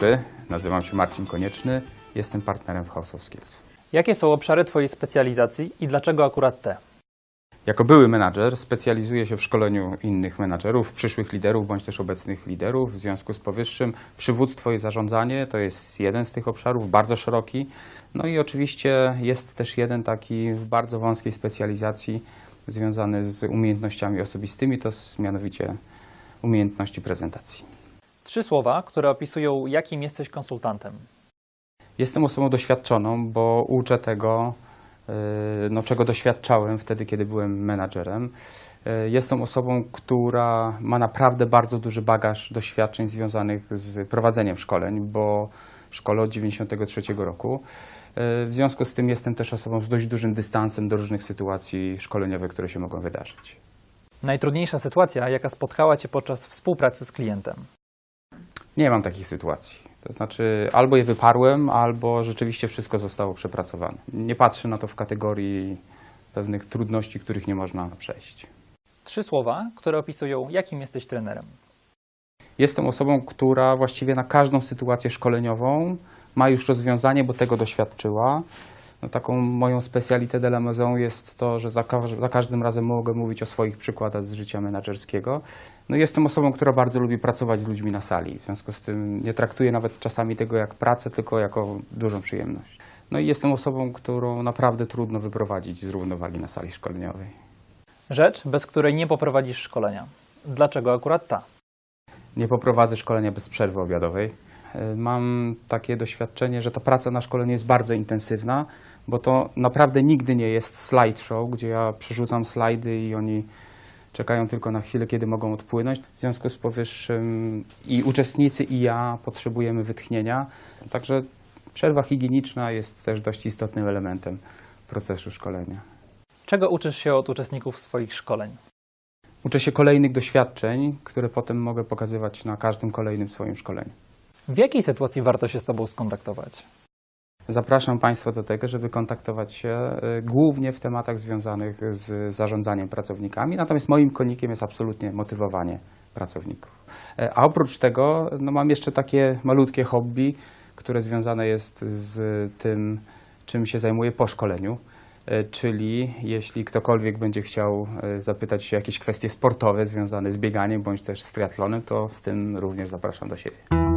dobry, nazywam się Marcin Konieczny, jestem partnerem w House of Skills. Jakie są obszary Twojej specjalizacji i dlaczego akurat te? Jako były menadżer specjalizuję się w szkoleniu innych menadżerów, przyszłych liderów bądź też obecnych liderów. W związku z powyższym przywództwo i zarządzanie to jest jeden z tych obszarów, bardzo szeroki. No i oczywiście jest też jeden taki w bardzo wąskiej specjalizacji związany z umiejętnościami osobistymi, to jest mianowicie umiejętności prezentacji. Trzy słowa, które opisują, jakim jesteś konsultantem. Jestem osobą doświadczoną, bo uczę tego, yy, no, czego doświadczałem wtedy, kiedy byłem menadżerem. Yy, Jestem osobą, która ma naprawdę bardzo duży bagaż doświadczeń związanych z prowadzeniem szkoleń, bo szkole od 93 roku. Yy, W związku z tym jestem też osobą z dość dużym dystansem do różnych sytuacji szkoleniowych, które się mogą wydarzyć. Najtrudniejsza sytuacja, jaka spotkała Cię podczas współpracy z klientem. Nie mam takich sytuacji. To znaczy, albo je wyparłem, albo rzeczywiście wszystko zostało przepracowane. Nie patrzę na to w kategorii pewnych trudności, których nie można przejść. Trzy słowa, które opisują, jakim jesteś trenerem. Jestem osobą, która właściwie na każdą sytuację szkoleniową ma już rozwiązanie, bo tego doświadczyła. No, taką moją specalité de la maison jest to, że za, każ- za każdym razem mogę mówić o swoich przykładach z życia menedżerskiego. No, jestem osobą, która bardzo lubi pracować z ludźmi na sali. W związku z tym nie traktuję nawet czasami tego jak pracę, tylko jako dużą przyjemność. No i jestem osobą, którą naprawdę trudno wyprowadzić z równowagi na sali szkoleniowej. Rzecz, bez której nie poprowadzisz szkolenia. Dlaczego akurat ta? Nie poprowadzę szkolenia bez przerwy obiadowej. E, Mam takie doświadczenie, że ta praca na szkoleniu jest bardzo intensywna, bo to naprawdę nigdy nie jest slideshow, gdzie ja przerzucam slajdy i oni czekają tylko na chwilę, kiedy mogą odpłynąć. W związku z powyższym i uczestnicy, i ja potrzebujemy wytchnienia. Także przerwa higieniczna jest też dość istotnym elementem procesu szkolenia. Czego uczysz się od uczestników swoich szkoleń? Uczę się kolejnych doświadczeń, które potem mogę pokazywać na każdym kolejnym swoim szkoleniu. W jakiej sytuacji warto się z Tobą skontaktować? Zapraszam Państwa do tego, żeby kontaktować się y, głównie w tematach związanych z zarządzaniem pracownikami, natomiast moim konikiem jest absolutnie motywowanie pracowników. E, A oprócz tego no, mam jeszcze takie malutkie hobby, które związane jest z tym, czym się zajmuję po szkoleniu. E, Czyli jeśli ktokolwiek będzie chciał e, zapytać się o jakieś kwestie sportowe związane z bieganiem bądź też z triatlonem, to z tym również zapraszam do siebie.